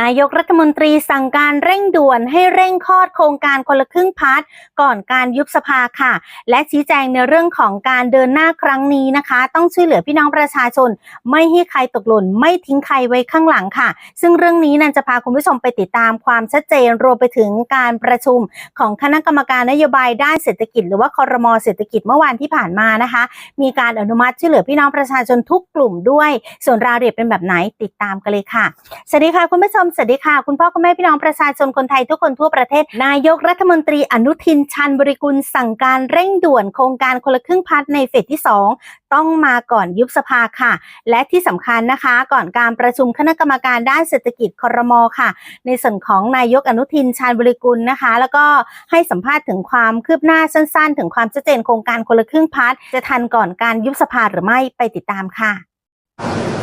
นายกรัฐมนตรีสั่งการเร่งด่วนให้เร่งคลอดโครงการคนละครึ่งพาร์ทก่อนการยุบสภาค่ะ และชี้แจงในเรื่องของการเดินหน้าครั้งนี้นะคะ ต้องช่วยเหลือพี่น้องประชาชน ไม่ให้ใครตกหล่นไม่ทิ้งใครไว้ข้างหลังค่ะ ซึ่งเรื่องนี้นันจะพาคุณผู้ชมไปติดตามความชัดเจนรวมไปถึงการประชุมของคณะกรรมการนโยบายด้านเศรษฐกิจ หรือว่าคอรมอเศรษฐกิจเมื่อวานที่ผ่านมานะคะ มีการอนุมัติช่วยเหลือพี่น้องประชาชนทุกกลุ่มด้วย ส่วนรายละเอียดเป็นแบบไหนติดตามกันเลยค่ะสวัสดีค่ะคุณผู้ชมสวัสดีค่ะ คุณพ่อคุณแม่พี่น้องประชาชนคนไทยทุกคนทั่วประเทศ นายกรัฐมนตรีอนุทินชันบริกุลสั่งการเร่งด่วนโครงการคนละครึ่งพัฒในเฟสที่ 2 ต้องมาก่อนยุบสภาค่ะ และที่สำคัญนะคะ ก่อนการประชุมคณะกรรมการด้านเศรษฐกิจครมค่ะ ในส่วนของนายกอนุทินชาญบริกุลนะคะ แล้วก็ให้สัมภาษณ์ถึงความคืบหน้าสั้น ๆ ถึงความชัดเจนโครงการคนละครึ่งพัฒจะทันก่อนการยุบสภาหรือไม่ไปติดตามค่ะ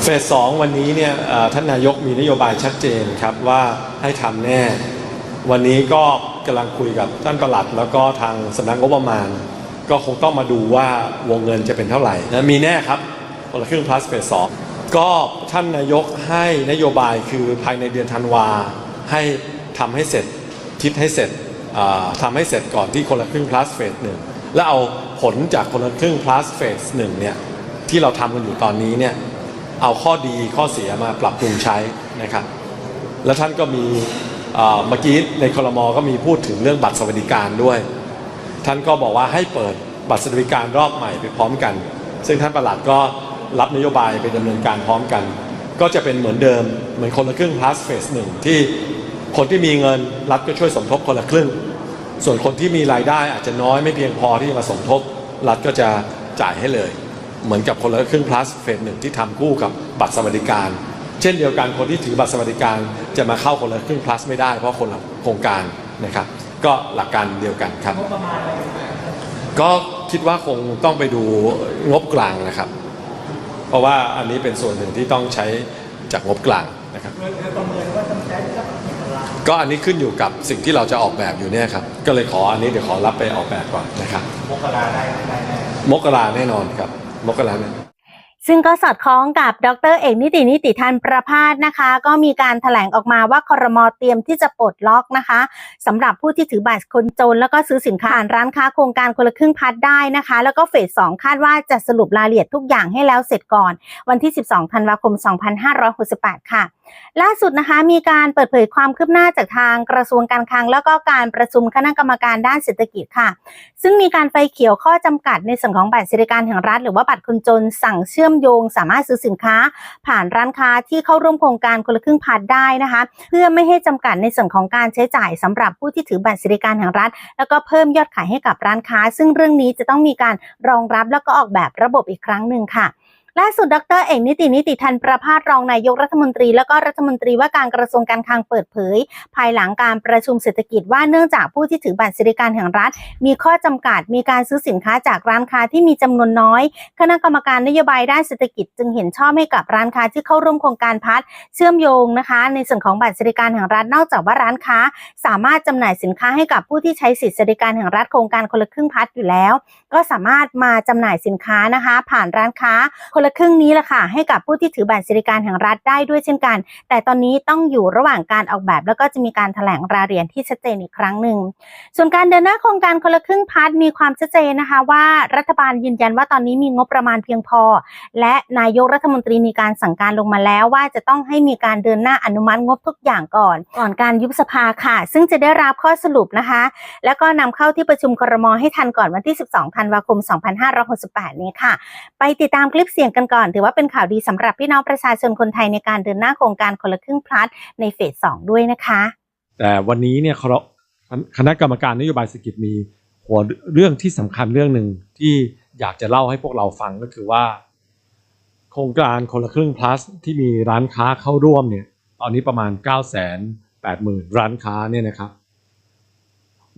เฟสสองวันนี้เนี่ยท่านนายกมีนโยบายชัดเจนครับว่าให้ทำแน่ วันนี้ก็กำลังคุยกับท่านประหลัด แล้วก็ทางสำนักงบประมาณ ก็คงต้องมาดูว่าวงเงินจะเป็นเท่าไหร่นะมีแน่ครับคนละครึ่ง plus เฟสสองก็ท่านนายกให้นโยบายคือภายในเดือนธันวาให้ทำให้เสร็จคิดให้เสร็จอ่าทำให้เสร็จก่อนที่คนละครึ่ง plus เฟสหนึ่งแล้วเอาผลจากคนละครึ่ง plus เฟสหนึ่งเนี่ยที่เราทำกันอยู่ตอนนี้เนี่ย เอาข้อดีข้อเสียมาปรับปรุงใช้นะครับ แล้วท่านก็มีเมื่อกี้ในคลมก็มีพูดถึงเรื่องบัตรสวัสดิการด้วย ท่านก็บอกว่าให้เปิดบัตรสวัสดิการรอบใหม่ไปพร้อมกัน ซึ่งท่านประหลัดก็รับนโยบายไปดำเนินการพร้อมกัน ก็จะเป็นเหมือนเดิมเหมือนคนละครึ่ง plus phase หนึ่งที่คนที่มีเงินรัฐก็ช่วยสมทบคนละครึ่ง ส่วนคนที่มีรายได้อาจจะน้อยไม่เพียงพอที่จะมาสมทบรัฐก็จะจ่ายให้เลย เหมือนกับคนละครึ่ง plus เฟสหนึ่งที่ทำคู่กับบัตรสวัสดิการ เช่นเดียวกันคนที่ถือบัตรสวัสดิการจะมาเข้าคนละครึ่ง plus ไม่ได้เพราะคนละโครงการนะครับ ก็หลักการเดียวกันครับ ก็คิดว่าคงต้องไปดูงบกลางนะครับ เพราะว่าอันนี้เป็นส่วนหนึ่งที่ต้องใช้จากงบกลางนะครับก็อันนี้ขึ้นอยู่กับสิ่งที่เราจะออกแบบอยู่เนี่ยครับ ก็เลยขออันนี้เดี๋ยวขอรับไปออกแบบก่อนนะครับ มกราได้มกราแน่นอนครับ boqol habeen ซึ่งก็สอดคล้องกับดรเอกนิตินิติทันประพาสนะคะ ก็มีการถแถลงออกมาว่าคอรมอเตรียมที่จะปลดล็อกนะคะสำหรับผู้ที่ถือบัตรคนจน แล้วก็ซื้อสินค้าผ่านร้านค้าโครงการคนละครึ่งพัดได้นะคะ แล้วก็เฟสสองคาดว่าจะสรุปรายละเอียดทุกอย่างให้แล้วเสร็จก่อน วันที่ 12 ธันวาคม 2568 ค่ะล่าสุดนะคะมีการเปิดเผยความคืบหน้าจากทางกระทรวงการคลัง แล้วก็การประชุมคณะกรรมการด้านเศรษฐกิจค่ะ ซึ่งมีการไฟเขียวข้อจำกัดในส่วนของบัตรสวัสดิการแห่งรัฐหรือว่าบัตรคนจนสั่งเชื่อมโยง สามารถซื้อสินค้า ผ่านร้านค้าที่เข้าร่วมโครงการคนละครึ่งพันได้นะคะ เพื่อไม่ให้จำกัดในส่วนของการใช้จ่ายสำหรับผู้ที่ถือบัตรสวัสดิการแห่งรัฐ แล้วก็เพิ่มยอดขายให้กับร้านค้า ซึ่งเรื่องนี้จะต้องมีการรองรับแล้วก็ออกแบบระบบอีกครั้งหนึ่งค่ะ ล่าสุดดรเอกนิตินิติทันประพาสรองนายกรัฐมนตรี แล้วก็รัฐมนตรีว่าการกระทรวงการคลังเปิดเผย ภายหลังการประชุมเศรษฐกิจว่าเนื่องจากผู้ที่ถือบัตรสวัสดิการแห่งรัฐ มีข้อจำกัดมีการซื้อสินค้าจากร้านค้าที่มีจำนวนน้อย คณะกรรมการนโยบายด้านเศรษฐกิจจึงเห็นชอบให้กับร้านค้าที่เข้าร่วมโครงการพัฒน์เชื่อมโยงนะคะ ในส่วนของบัตรสวัสดิการแห่งรัฐนอกจากว่าร้านค้า สามารถจำหน่ายสินค้าให้กับผู้ที่ใช้สิทธิสวัสดิการแห่งรัฐโครงการคนละครึ่งพัฒน์อยู่แล้ว ก็สามารถมาจำหน่ายสินค้านะคะ ผ่านร้านค้าคนละครึ่งนี้แหละค่ะ ให้กับผู้ที่ถือบัตรสวัสดิการแห่งรัฐได้ด้วยเช่นกัน แต่ตอนนี้ต้องอยู่ระหว่างการออกแบบ แล้วก็จะมีการแถลงรายละเอียดที่ชัดเจนอีกครั้งหนึ่ง ส่วนการเดินหน้าโครงการคนละครึ่งพัฒน์มีความชัดเจนนะคะ ว่ารัฐบาลยืนยันว่าตอนนี้มีงบประมาณเพียงพอ และนายกรัฐมนตรีมีการสั่งการลงมาแล้วว่าจะต้องให้มีการเดินหน้าอนุมัติงบทุกอย่างก่อน ก่อนการยุบสภาค่ะ ซึ่งจะได้รับข้อสรุปนะคะ แล้วก็นำเข้าที่ประชุมครมให้ทันก่อนวันที่ 12 ธันวาคม 2568 นี้ค่ะ ไปติดตามคลิปเสียงกันก่อน ถือว่าเป็นข่าวดีสำหรับพี่น้องประชาชนคนไทยในการเดินหน้าโครงการคนละครึ่งพลัดในเฟส2ด้วยนะคะ แต่วันนี้เนี่ยคณะคณะกรรมการนโยบายเศรษฐกิจมีหัวเรื่องที่สำคัญเรื่องหนึ่งที่อยากจะเล่าให้พวกเราฟังก็คือว่า โครงการคนละครึ่ง plus ที่มีร้านค้าเข้าร่วมเนี่ยตอนนี้ประมาณ 9 8 0 0 0 0 ร้านค้าเนี่ยนะครับ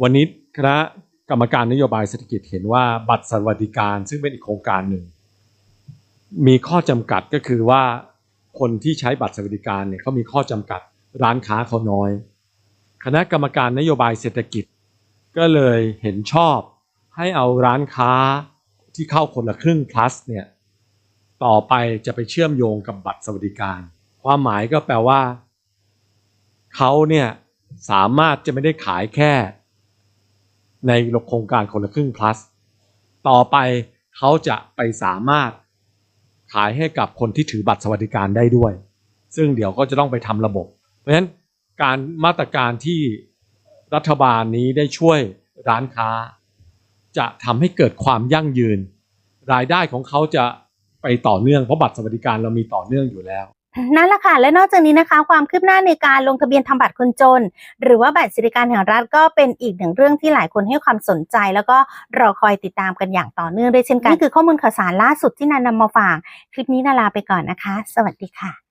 วันนี้คณะกรรมการนโยบายเศรษฐกิจเห็นว่าบัตรสวัสดิการซึ่งเป็นอีกโครงการหนึ่ง มีข้อจำกัดก็คือว่าคนที่ใช้บัตรสวัสดิการเนี่ยเขามีข้อจำกัดร้านค้าเขาน้อย คณะกรรมการนโยบายเศรษฐกิจ ก็เลยเห็นชอบให้เอาร้านค้าที่เข้าคนละครึ่ง plus เนี่ยต่อไปจะไปเชื่อมโยงกับบัตรสวัสดิการ ความหมายก็แปลว่าเขาเนี่ยสามารถจะไม่ได้ขายแค่ ในโครงการคนละครึ่ง plus ต่อไปเขาจะไปสามารถ ขายให้กับคนที่ถือบัตรสวัสดิการได้ด้วย ซึ่งเดี๋ยวก็จะต้องไปทำระบบ เพราะฉะนั้นการมาตรการที่รัฐบาลนี้ได้ช่วยร้านค้า จะทำให้เกิดความยั่งยืน รายได้ของเขาจะไปต่อเนื่องเพราะบัตรสวัสดิการเรามีต่อเนื่องอยู่แล้ว นั่นแหละค่ะ และนอกจากนี้นะคะ ความคืบหน้าในการลงทะเบียนทำบัตรคนจน หรือว่าบัตรสวัสดิการแห่งรัฐก็เป็นอีกหนึ่งเรื่องที่หลายคนให้ความสนใจ แล้วก็รอคอยติดตามกันอย่างต่อเนื่องด้วยเช่นกันนี่คือข้อมูลข่าวสารล่าสุดที่นันนำมาฝาก คลิปนี้นาลาไปก่อนนะคะ สวัสดีค่ะ